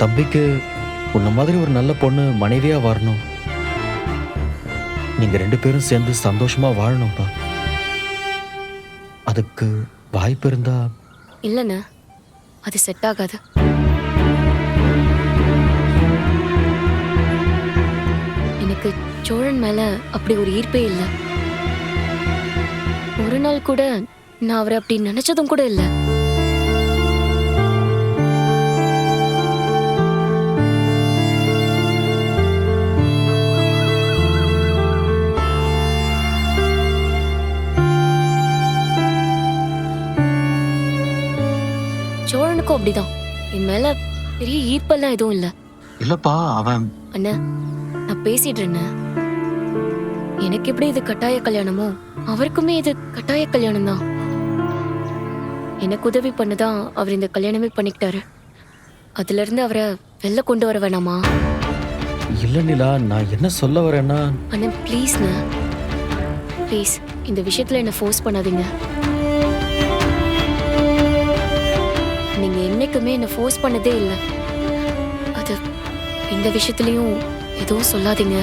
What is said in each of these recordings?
தம்பிக்கு உன்ன மாதிரி ஒரு நல்ல பொண்ணு மனைவியா வரணும். நீங்க ரெண்டு பேரும் சேர்ந்து சந்தோஷமா வாழணும்ப்பா அதுக்கு வாய்ப்பு இருந்தா இல்லைண்ணே அது செட் ஆகாது. எனக்கு சோழன் மேல அப்படி ஒரு ஈர்ப்பே இல்லை. ஒரு நாள் கூட நான் அவரை அப்படி நினைச்சதும் கூட இல்லை. சோழனுக்கும் அப்படிதான். என் மேல பெரிய ஈர்ப்பெல்லாம் எதுவும் இல்லை. இல்லப்பா அவன் அண்ணா நான் பேசிட்டு இருந்தேன் எனக்கு எப்படி இது கட்டாய கல்யாணமோ அவருக்குமே இது கட்டாய கல்யாணம் தான் எனக்கு உதவி பண்ணதான் அவர் இந்த கல்யாணமே பண்ணிக்கிட்டாரு. அதுல இருந்து அவரை வெளில கொண்டு வர வேணாமா? இல்ல நிலா நான் என்ன சொல்ல வரேன்னா அண்ணா ப்ளீஸ்ண்ணா ப்ளீஸ் இந்த விஷயத்துல என்ன ஃபோர்ஸ் பண்ணாதீங்க. என்னைக்குமே என்ன ஃபோர்ஸ் பண்ணதே இல்லை. அது இந்த விஷயத்துலயும் எதுவும் சொல்லாதீங்க.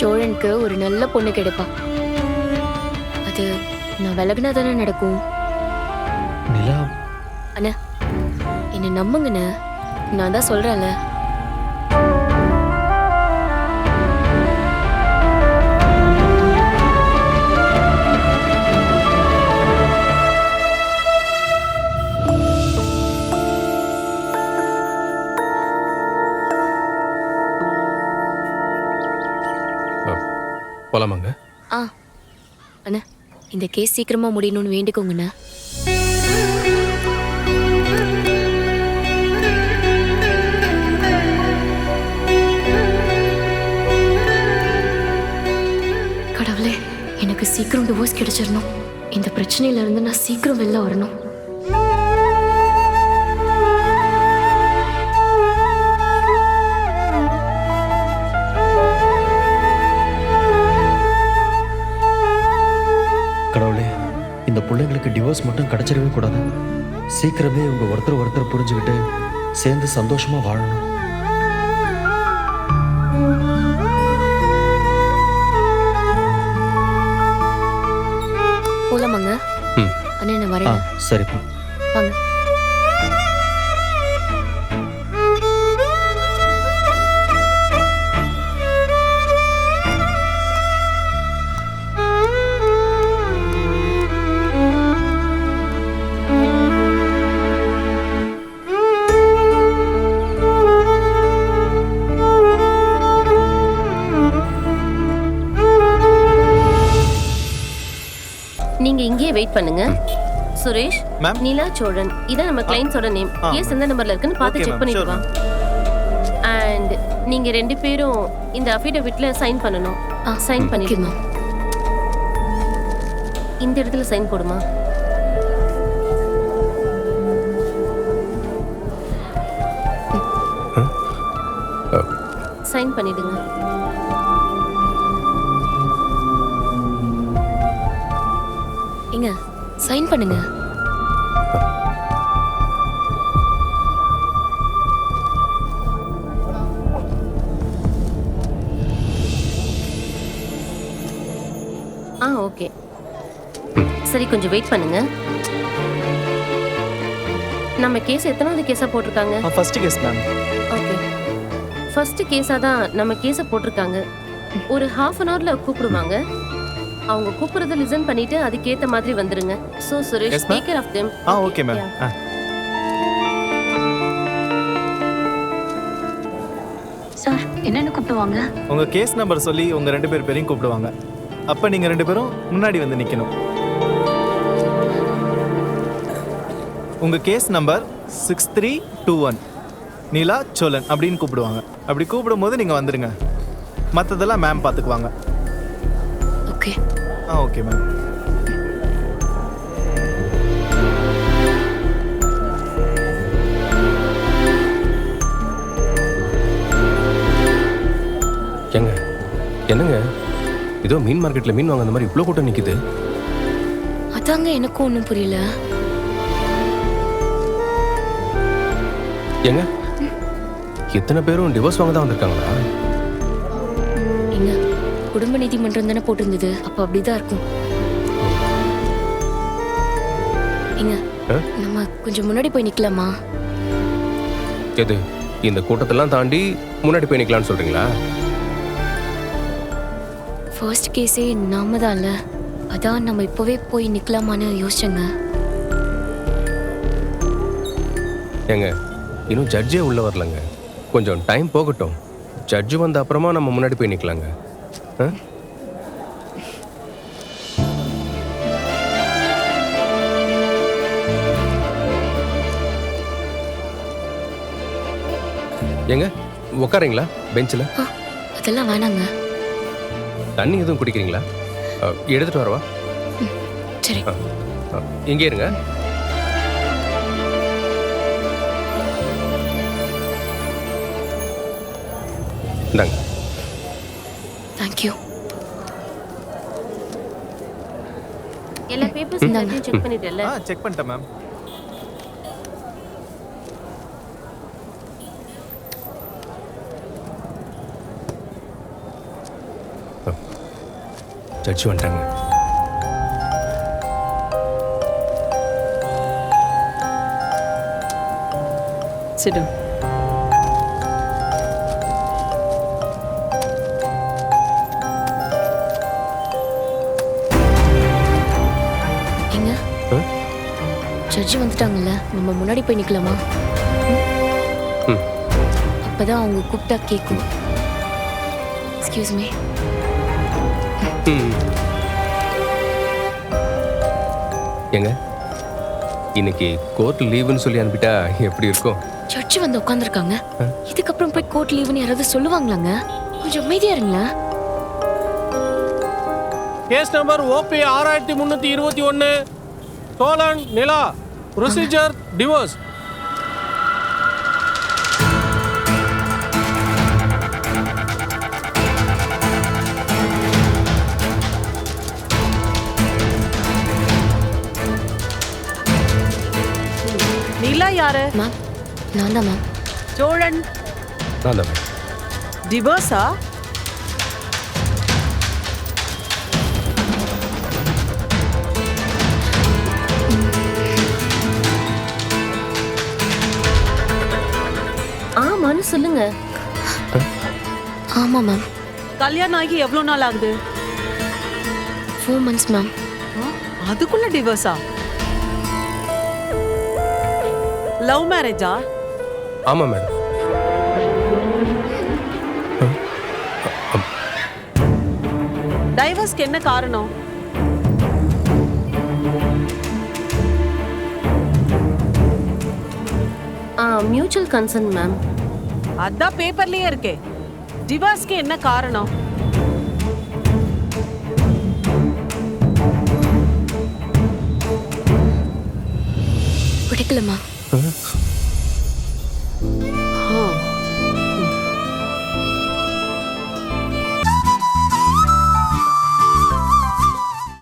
சோழனுக்கு ஒரு நல்ல பொண்ணு கிடைப்பா. அது நான் விலகுனா தானே நடக்கும் அண்ணா என்னை நம்புங்கண்ணே. நான் தான் சொல்றேன்ல. அண்ணா இந்த கேஸ் சீக்கிரமா முடியணும்னு வேண்டிக்கோங்கண்ணா. கடவுளே எனக்கு சீக்கிரம் டிவோர்ஸ் கிடைச்சிடணும். இந்த பிரச்சனையில இருந்து நான் சீக்கிரம் வெளில வரணும். பிள்ளைங்களுக்கு டிவோர்ஸ் மட்டும் கிடைச்சிடவே கூடாது. சீக்கிரமே உங்க ஒருத்தர் ஒருத்தர் புரிஞ்சுக்கிட்டு சேர்ந்து சந்தோஷமா வாழணும். போலாமாங்க? ம். அண்ணா நான் ஆ வரேன் சரிப்பா. வாங்க. இங்கேயே வெயிட் பண்ணுங்க. சுரேஷ் Ma'am. நீலா சோழன். இதான் நம்ம கிளைண்ட்ஸோட நேம். கேஸ் எந்த நம்பர்ல இருக்குன்னு பார்த்து செக். பண்ணிட்டு வா அண்ட் நீங்க ரெண்டு பேரும் இந்த அஃபிடவிட்ல சைன் பண்ணணும். ஆ சைன் பண்ணிடுங்க. மேம் இந்த இடத்துல சைன் போடுமா? சைன் பண்ணிடுங்க. சைன் பண்ணுங்க. ஆ ஓகே. சரி கொஞ்சம் வெயிட் பண்ணுங்க. நம்ம கேஸ் எத்தனாவது கேஸா போட்டிருக்காங்க? First case ma'am okay. First கேஸா தான் நம்ம கேஸை போட்டிருக்காங்க. ஒரு ஹாஃப் அன் ஹவர்ல கூப்பிடுவாங்க. அவங்க கூப்பிடுறத லிசன் பண்ணிட்டு அதுக்கேத்த மாதிரி வந்துருங்க. So Suresh Yes, ma'am. Take care of them ah okay ma'am ah sir என்னன்னு கூப்பிடுவாங்க உங்க கேஸ் நம்பர் சொல்லி உங்க ரெண்டு பேர் பேரையும் கூப்பிடுவாங்க. அப்ப நீங்க ரெண்டு பேரும் முன்னாடி வந்து நிக்கணும். உங்க case number six three two one Neela Cholan அப்படின்னு கூப்பிடுவாங்க. அப்படி கூப்பிடும்போது நீங்க வந்துடுங்க மற்றதெல்லாம் மேம் பார்த்துக்குவாங்க ஓகே ஆ ஓகே மேம். ஏங்க என்னங்க? ஏதோ மீன் மார்க்கெட்ல மீன் வாங்க அந்த மாதிரி இவ்வளோ கூட்டம் நிக்குது. அதாங்க எனக்கும் ஒன்றும் புரியல. ஏங்க இத்தனை பேரும் டிவோர்ஸ் வாங்க தான் வந்திருக்காங்களா? குடும்ப நீதிமன்றம் தானே போட்டிருந்தது. அப்ப அப்படிதான் இருக்கும். எங்க ஆ? நம்ம கொஞ்சம் முன்னாடி போய் நிக்கலாமா? எது? இந்த கூட்டத்தெல்லாம் தாண்டி முன்னாடி போய் நிக்கலாம்னு சொல்றீங்களா? ஃபர்ஸ்ட் கேஸே நாம தான்ல அதான் நம்ம இப்போவே போய் நிக்கலாமான்னு யோசிச்சேங்க. ஏங்க இன்னும் ஜட்ஜே உள்ள வரலங்க. கொஞ்சம் டைம் போகட்டும். ஜட்ஜு வந்த அப்புறமா நம்ம முன்னாடி போய் நிக்கலாங்க. ஆ? ஏங்க உட்காரீங்களா பெஞ்சில்? அதெல்லாம் வேணாங்க. தண்ணி எதுவும் குடிக்கிறீங்களா? அ, எடுத்துட்டு வரவா? சரி. இங்கே இருங்க. இந்தாங்க. தேங்க்யூ எல்லா பேப்பர்ஸ் எல்லாத்தையும் செக் பண்ணிட்டல ஆ செக் பண்ணிட்டேன் மேம் ஜட்ஜி வந்துட்டாங்க. Sit ஜட்ஜி வந்துட்டாங்கல்ல நம்ம முன்னாடி போய் நிக்கலாமா? ம். அப்பதான் அவங்க கூப்பிட்டா கேட்கும். Excuse me. ஏங்க இன்னைக்கு கோர்ட் லீவுன்னு சொல்லி அனுப்பிட்டா எப்படி இருக்கும்? ஜட்ஜி வந்து உட்காந்துருக்காங்க இதுக்கப்புறம் போய் கோர்ட் லீவுன்னு யாராவது சொல்லுவாங்களாங்க? கொஞ்சம் அமைதியா இருங்களேன். கேஸ் நம்பர் ஓபி ஆறாயிரத்தி முந்நூற்றி இருபத்தி ஒன்று சோழன் நிலா. ப்ரொசீஜர் டிவோர்ஸ் நிலா யாரு மேம் நான் தான் மேம் சோழன் நான் தான் டிவோர்ஸா ஆமான்னு சொல்லுங்க. ஆமா மேம் கல்யாணம் ஆகி எவ்வளவு நாள் ஆகுது? ஃபோர் மந்த்ஸ் மேம் அதுக்குள்ள டிவோர்ஸா லவ் மேரேஜா ஆமாம் மேடம் டைவர்ஸ்க்கு என்ன காரணம்? மியூச்சுவல் கன்சர்ன் மேம் அதான் பேப்பர்லயே இருக்கே. டிவோர்ஸ்க்கு என்ன காரணம்? பிடிக்கல மேம்